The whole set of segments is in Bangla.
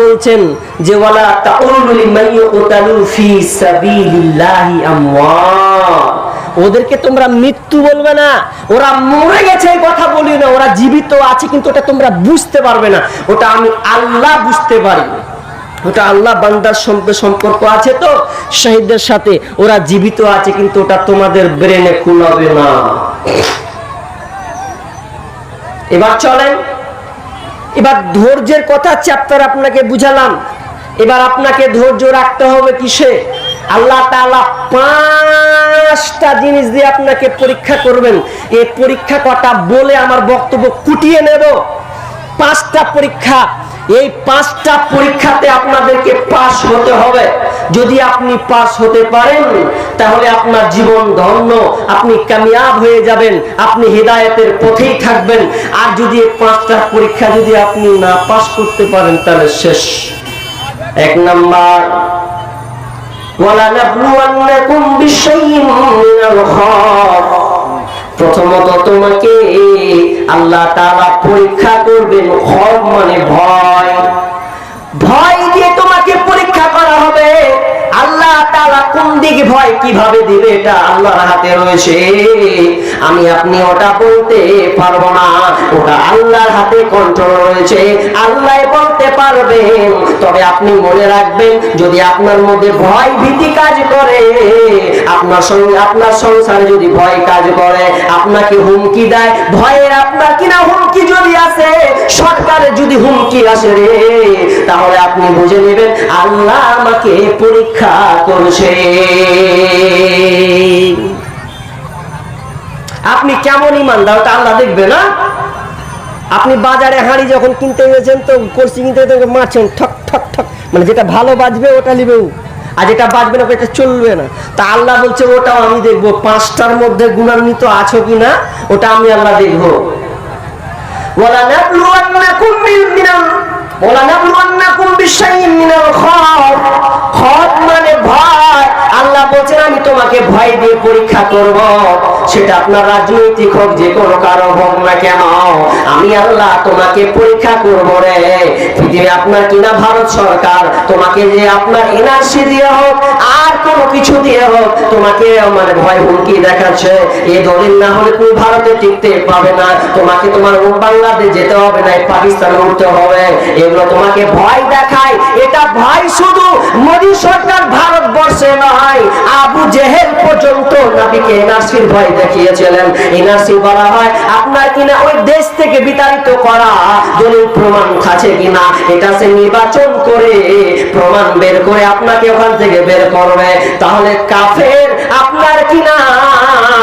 বলছেন যে ওদেরকে তোমরা মৃত্যু বলবে না। ওরা মরে গেছে, এই কথা বলি না। ওরা জীবিত আছে, কিন্তু ওটা তোমরা বুঝতে পারবে না। ওটা আমি আল্লাহ বুঝতে পারি। ওটা আল্লাহ বান্দার সঙ্গে সম্পর্ক আছে তো? শহীদদের সাথে ওরা জীবিত আছে, কিন্তু ওটা তোমাদের ব্রেনে কুলাবে না। এবার চলেন এবার ধৈর্যের কথা চ্যাপ্টার আপনাকে বুঝালাম। এবার আপনাকে ধৈর্য রাখতে হবে কিসে? আল্লাহ তালা পাঁচটা জিনিস দিয়ে আপনাকে পরীক্ষা করবেন। এই পরীক্ষা কটা বলে আমার বক্তব্য কুটিয়ে নেব। পাঁচটা পরীক্ষা এই পাঁচটা পরীক্ষাতে আপনাদেরকে পাস হতে হবে। যদি আপনি পাস হতে পারেন, তাহলে আপনার জীবন ধন্য, আপনি কামিয়াব হয়ে যাবেন, আপনি হেদায়েতের পথেই থাকবেন। আর যদি এই পাঁচটা পরীক্ষা যদি আপনি না পাস করতে পারেন, তাহলে শেষ। এক নাম্বার প্রথমত তোমাকে আল্লাহ পরীক্ষা করবেন মানে ভয়। ভয় কোন দিকে ভয় কীভাবে দিবে এটা আল্লাহর হাতে রয়েছে। আমি, আপনি ওটা বলতে পারব না। ওটা আল্লাহর হাতে কন্ট্রোল রয়েছে। আল্লাহ বলতে পারবেন তবে আপনি মনে রাখবেন, যদি আপনার মধ্যে ভয় ভীতি কাজ করে, আপনার সঙ্গে, আপনার সংসারে যদি ভয় কাজ করে, আপনাকে হুমকি দেয়, ভয়ের আপনার কিনা হুমকি যদি আসে, সরকারের যদি হুমকি আসে রে তাহলে আপনি বুঝে নেবেন, আল্লাহ আমাকে পরীক্ষা করছে। আপনি কেমন ইমানদার তা আল্লাহ দেখবে না? আপনি বাজারে হাঁড়ি যখন কিনতে গেছেন তো, কলসি কিনতে মারছেন, ঠক ঠক ঠক। মানে যেটা ভালো বাজবে ওটা নিবেও আর যেটা বাজবে না, ওটা চলবে না। তা আল্লাহ বলছে, ওটাও আমি দেখব। পাঁচটার মধ্যে গুণান্বিত আছো কি না ওটা আমি আল্লাহ দেখব। মানে আল্লাহ বলছেন আমি তোমাকে ভয় দিয়ে পরীক্ষা করব। সেটা আপনার রাজনৈতিক হোক, যে কোনো কারও হোক না কেন, আমি আল্লাহ তোমাকে পরীক্ষা করব রে। পৃথিবী আপনার কিনা ভারত সরকার, তোমাকে যে আপনার এনআরসি দিয়ে হোক, আর কোনো কিছু দিয়ে হোক, তোমাকে মানে ভয় হুমকি দেখাচ্ছে। এই দলিল না হলে তুমি ভারতে টিকতে পাবে না। তোমাকে তোমার বাংলাদেশ যেতে হবে না পাকিস্তান উঠতে হবে। এগুলো তোমাকে ভয় দেখায়। এটা ভয় শুধু মোদী সরকার ভারতবর্ষে নয়, আবু জেহেল পর্যন্ত নবীকে এনআরসির ভয় দেখিয়েছিলেন। এনআরসি বলা হয়, আপনার কিনা ওই দেশ থেকে বিতাড়িত করা। দলিল প্রমাণ আছে কিনা, এটা সে নির্বাচন করে, প্রমাণ বের করে আপনাকে ওখান থেকে বের করবে। তাহলে কাফের আপনার কিনা?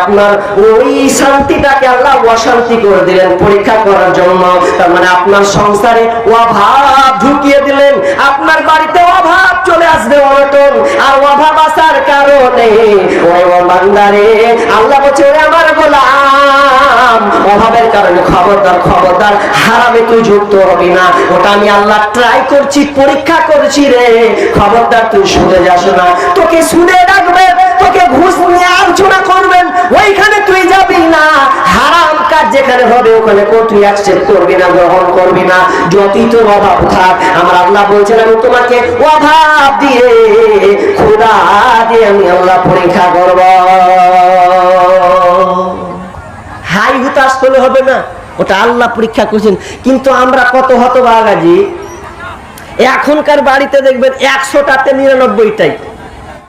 আপনার অশান্তি করে দিলেন পরীক্ষা করার জন্য। তার মানে আপনার সংসারে অভাব ঢুকিয়ে দিলেন। আপনার বাড়িতে অভাব চলে আসবে অনটন। আর অভাব আসার কারণে ও আল্লাহ বলছে আমার গোলাম অভাবের কারণে খবরদার খবরদার, হারামে তুই যুক্ত হবি না। ওটা আমি আল্লাহ ট্রাই করছি, পরীক্ষা করছি রে। খবরদার, তুই শুনে যাস না। তোকে শুনে রাখবে তোকে ঘুষ নিয়ে আলোচনা করবেন, ওইখানে তুই যাবি না। হারাম কাজ যেখানে হবে, ওখানে তুই অ্যাকসেপ্ট করবি না, গ্রহণ করবি না। যতই তোর অভাব থাক, আমার আল্লাহ বলছেন, আমি তোমাকে অভাব দিয়ে খোদা দিয়ে আমি আল্লাহ পরীক্ষা করব। করলে হলে হবে না। ওটা আল্লাহ পরীক্ষা করছেন। কিন্তু আমরা কত হতবাগাজি এখনকার বাড়িতে দেখবেন একশোটাতে নিরানব্বইটাই।